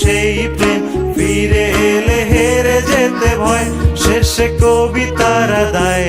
সেই প্রেম ফিরে এলে হেরে যেতে ভয়। শেষে কবিতারা দায়